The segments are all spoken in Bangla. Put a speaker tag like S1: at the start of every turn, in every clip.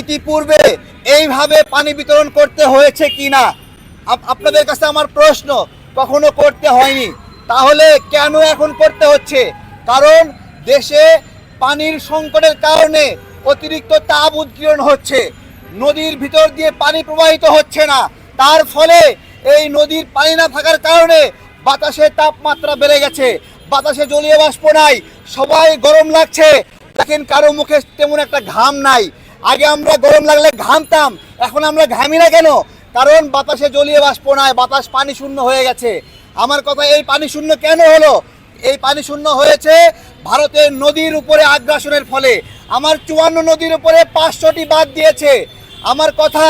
S1: ইতিপূর্বে এইভাবে পানি বিতরণ করতে হয়েছে কি না আপনাদের কাছে আমার প্রশ্ন, কখনো করতে হয়নি। তাহলে কেন এখন করতে হচ্ছে? কারণ দেশে পানির সংকটের কারণে অতিরিক্ত তাপ উদ্গীরণ হচ্ছে। নদীর ভিতর দিয়ে পানি প্রবাহিত হচ্ছে না। তার ফলে এই নদীর পানি না থাকার কারণে বাতাসের তাপমাত্রা বেড়ে গেছে। বাতাসে জলীয় বাষ্প নাই, সবাই গরম লাগছে। দেখেন কারও মুখে তেমন একটা ঘাম নাই। আগে আমরা গরম লাগলে ঘামতাম, এখন আমরা ঘামি না কেন? কারণ বাতাসে জলীয় বাষ্প নাই, বাতাস পানি শূন্য হয়ে গেছে। আমার কথা, এই পানি শূন্য কেন হলো? এই পানি শূন্য হয়েছে ভারতের নদীর উপরে আগ্রাসনের ফলে। আমার চুয়ান্ন নদীর উপরে পাঁচশোটি বাদ দিয়েছে। আমার কথা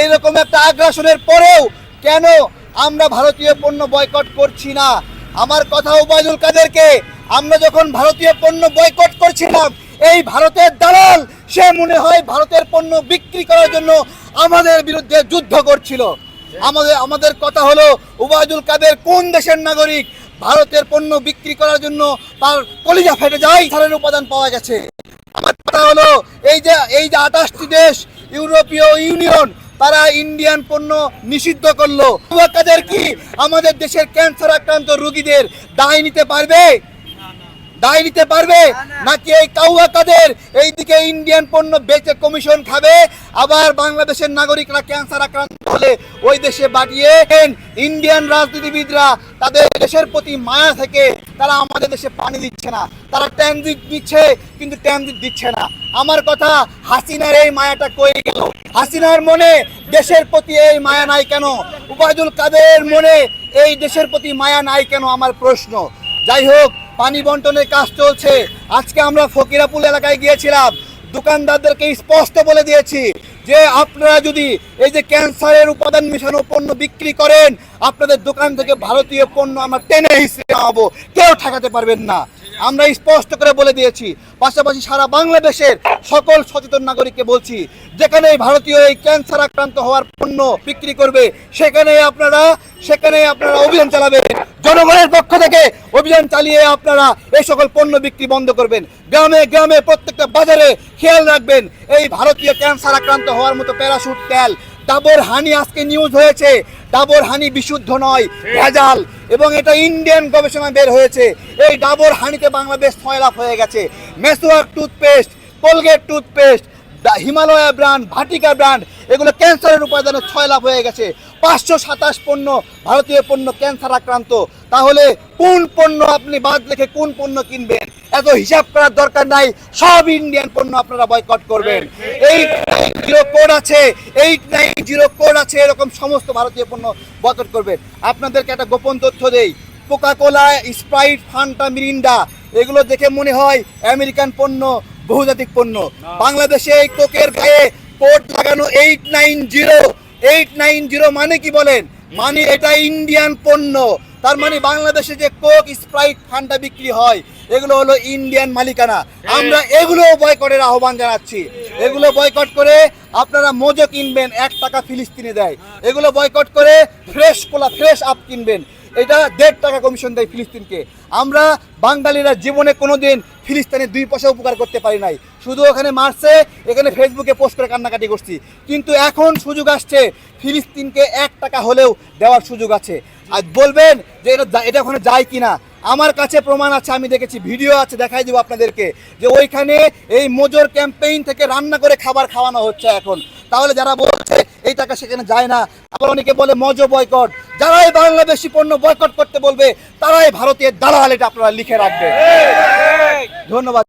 S1: এই রকম একটা আগ্রাসনের পরেও কেন আমরা ভারতীয় পণ্য বয়কট করছি না? আমার কথা, ওবায়দুল কাদেরকে, আমরা যখন ভারতীয় পণ্য বয়কট করছিলাম, এই ভারতের দালাল সে মনে হয় ভারতের পণ্য বিক্রি করার জন্য আমাদের বিরুদ্ধে যুদ্ধ করছিল। আমাদের আমাদের কথা হলো ওবায়দুল কাদের কোন দেশের নাগরিক ভারতের পণ্য বিক্রি করার জন্য তার কলিজা ফেটে যায় সারের উপাদান পাওয়া গেছে। আমার কথা হলো, এই যে এই যে আঠাশটি দেশ, ইউরোপীয় ইউনিয়ন, তারা ইন্ডিয়ান পণ্য নিষিদ্ধ করল। কাদের কি আমাদের দেশের ক্যান্সার আক্রান্ত রোগীদের দায় নিতে পারবে? দায় নিতে পারবে? নাকি এই কাউয়া কাদের এইদিকে ইন্ডিয়ান পণ্য বেচে কমিশন খাবে? আবার বাংলাদেশের নাগরিকরা ক্যান্সার আক্রান্ত হলে ওই দেশে পাঠিয়ে ইন্ডিয়ান রাজনীতিবিদরা তাদের দেশের প্রতি মায়া থেকে তারা আমাদের দেশে পানি দিচ্ছে না। তারা ট্রানজিট দিচ্ছে কিন্তু ট্রানজিট দিচ্ছে না। আমার কথা হাসিনার এই মায়াটা কই গেল? হাসিনার মনে দেশের প্রতি এই মায়া নাই কেন? উবায়দুল কাদের মনে এই দেশের প্রতি মায়া নাই কেন? আমার প্রশ্ন। যাই হোক পানি বন্টনের কাজ চলছে। আজকে আমরা ফকিরাপুল এলাকায় গিয়েছিলাম। দোকানদারদেরকে স্পষ্ট বলে দিয়েছি যে আপনারা যদি এই যে ক্যান্সারের উপাদান মিশানো পণ্য বিক্রি করেন, আপনাদের দোকান থেকে ভারতীয় পণ্য আমরা টেনে হিসেবে কেউ ঠেকাতে পারবেন না। আমরা স্পষ্ট করে বলে দিয়েছি, পাশাপাশি সারা বাংলাদেশের সকল সচেতন নাগরিককে বলছি যেখানে ভারতীয় এই ক্যান্সার আক্রান্ত হওয়ার পণ্য বিক্রি করবে সেখানে আপনারা সেখানে আপনারা অভিযান চালাবেন। জনগণের পক্ষ থেকে অভিযান চালিয়ে আপনারা এই সকল পণ্য বিক্রি বন্ধ করবেন। গ্রামে গ্রামে প্রত্যেকটা বাজারে খেয়াল রাখবেন, এই ভারতীয় ক্যান্সার আক্রান্ত হওয়ার মতো প্যারাশুট তেল ডাবর হানি আজকে নিউজ হয়েছে। ডাবর হানি বিশুদ্ধ নয় ভেজাল। এবং এটা ইন্ডিয়ান গবেষণায় বের হয়েছে। এই ডাবর হানিতে বাংলাদেশ ছয় লাভ হয়ে গেছে। Meswak toothpaste Colgate toothpaste Himalaya brand Vatika brand এগুলো ক্যান্সারের উপাদানে ছয় লাভ হয়ে গেছে। পাঁচশো সাতাশ পণ্য ভারতীয় পণ্য ক্যান্সার আক্রান্ত। তাহলে কোন পণ্য আপনি বাদ রেখে কোন পণ্য কিনবেন? এত হিসাব করার দরকার নাই সব ইন্ডিয়ান পণ্য আপনারা বয়কট করবেন। এই জিরো কোড আছে এইট নাইন জিরো কোড আছে এরকম সমস্ত ভারতীয় পণ্য বয়কট করবেন। আপনাদেরকে একটা গোপন তথ্য দেই Coca Cola Sprite Fanta Mirinda এগুলো দেখে মনে হয় আমেরিকান পণ্য বহুজাতিক পণ্য। বাংলাদেশে এই কোকের গায়ে কোড লাগানো eight nine zero eight nine zero মানে কি বলেন? মানে এটা ইন্ডিয়ান পণ্য। তার মানে বাংলাদেশে যে কোক স্প্রাইট ফান্ডা বিক্রি হয় এগুলো হলো ইন্ডিয়ান মালিকানা। আমরা এগুলো বয়কটের আহ্বান জানাচ্ছি। এগুলো বয়কট করে আপনারা মোজো কিনবেন এক টাকা ফিলিস্তিনে দেয়। এগুলো বয়কট করে ফ্রেশ কোলা ফ্রেশ আপ কিনবেন। এটা দেড় টাকা কমিশন দেয় ফিলিস্তিনকে। আমরা বাঙালিরা জীবনে কোনো দিন ফিলিস্তিনের দুই পয়সা উপকার করতে পারি নাই। শুধু ওখানে মারছে, এখানে ফেসবুকে পোস্ট করে কান্নাকাটি করছি। কিন্তু এখন সুযোগ আসছে, ফিলিস্তিনকে এক টাকা হলেও দেওয়ার সুযোগ আছে। আর বলবেন যে এটা এটা ওখানে যায় কিনা? আমার কাছে প্রমাণ আছে, আমি দেখেছি, ভিডিও আছে, দেখাই দেবো আপনাদেরকে। যে ওইখানে এই মোজোর ক্যাম্পেইন থেকে রান্না করে খাবার খাওয়ানো হচ্ছে এখন। তাহলে যারা বলছে এই টাকা সেখানে যায় না। আবার অনেকে বলে মজো বয়কট। যারাই বাংলাদেশি পণ্য বয়কট করতে বলবে তারাই ভারতের দালাল এটা আপনারা লিখে রাখবে ধন্যবাদ।